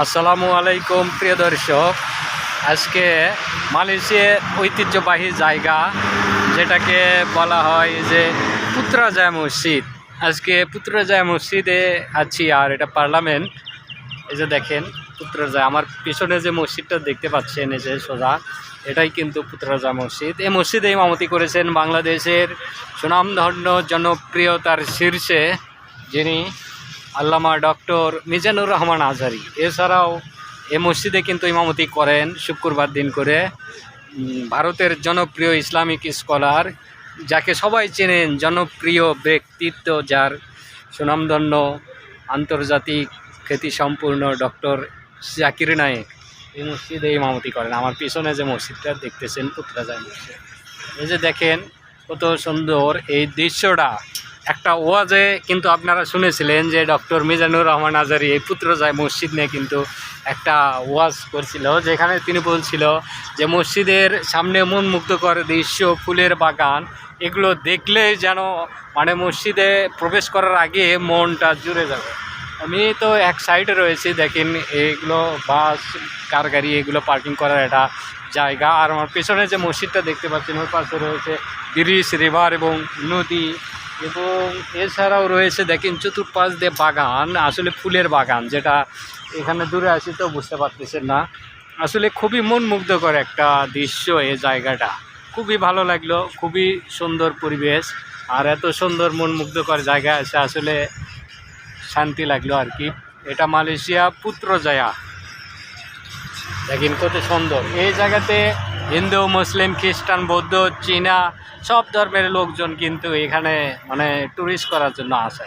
আসসালামু আলাইকুম, প্রিয় দর্শক। আজকে মালয়েশিয়ার ঐতিহ্যবাহী জায়গা, যেটাকে বলা হয় যে পুত্রাজয় মসজিদ। আজকে পুত্রাজয় মসজিদে আছি আর এটা পার্লামেন্ট। এই যে দেখেন, পুত্রাজয়। আমার পিছনে যে মসজিদটা দেখতে পাচ্ছেন, এই যে সোজা, এটাই কিন্তু পুত্রাজা মসজিদ। এই মসজিদে ইমামতি করেছেন বাংলাদেশের সুনামধন্য, জনপ্রিয়তার শীর্ষে যিনি আল্লামা ডক্টর মিজানুর রহমান আজহারি। এছাড়াও এ মসজিদে কিন্তু ইমামতি করেন শুক্রবার দিন করে। ভারতের জনপ্রিয় ইসলামিক স্কলার, যাকে সবাই চেনেন, জনপ্রিয় ব্যক্তিত্ব যার সুনামধন্য, আন্তর্জাতিক খ্যাতিসম্পূর্ণ ডক্টর জাকির নায়েক। এই মসজিদে ইমামতি করেন। আমার পিছনে যে মসজিদটা দেখতেছেন পুত্রাজায় মসজিদ। এই যে দেখেন, কত সুন্দর এই দৃশ্যটা। একটা ওয়াজে কিন্তু আপনারা শুনেছিলেন যে ডক্টর মিজানুর রহমান আজারি এই পুত্রজয় মসজিদ নিয়ে কিন্তু একটা ওয়াজ করছিল, যেখানে তিনি বলছিল যে মসজিদের সামনে মন মুগ্ধকর দৃশ্য, ফুলের বাগান, এগুলো দেখলেই যেন মানে মসজিদে প্রবেশ করার আগে মনটা জুড়ে যাবে। আমি তো এক সাইডে রয়েছি, দেখেন এগুলো বাস, কার গাড়ি, এগুলো পার্কিং করার একটা জায়গা। আর আমার পেছনে যে মসজিদটা দেখতে পাচ্ছেন ওর পাশে রয়েছে ব্রিজ, রিভার এবং নদী। এবং এছাড়াও রয়েছে দেখেন চতুর্পাশ দিয়ে বাগান, আসলে ফুলের বাগান, যেটা এখানে দূরে আসি তো বুঝতে পারতেছেন না। আসলে খুবই মন মুগ্ধকর একটা দৃশ্য এই জায়গাটা। খুবই ভালো লাগল, খুবই সুন্দর পরিবেশ, আর এত সুন্দর মন মুগ্ধকর জায়গা আছে, আসলে শান্তি লাগল আর কি। এটা মালয়েশিয়া পুত্রজয়া। দেখেন কত সুন্দর। এই জায়গাতে হিন্দু, মুসলিম, খ্রিস্টান, বৌদ্ধ, চীনা, সব ধর্মের লোকজন কিন্তু এখানে মানে ট্যুরিস্ট করার জন্য আসে।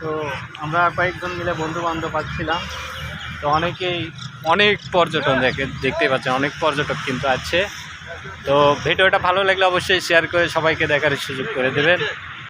তো আমরা কয়েকজন মিলে বন্ধু বান্ধব আসছিলাম তো অনেকেই অনেক পর্যটন দেখে, দেখতে পাচ্ছেন, অনেক পর্যটক কিন্তু আছে। তো ভিডিওটা ভালো লাগলে অবশ্যই শেয়ার করে সবাইকে দেখার সুযোগ করে দেবেন।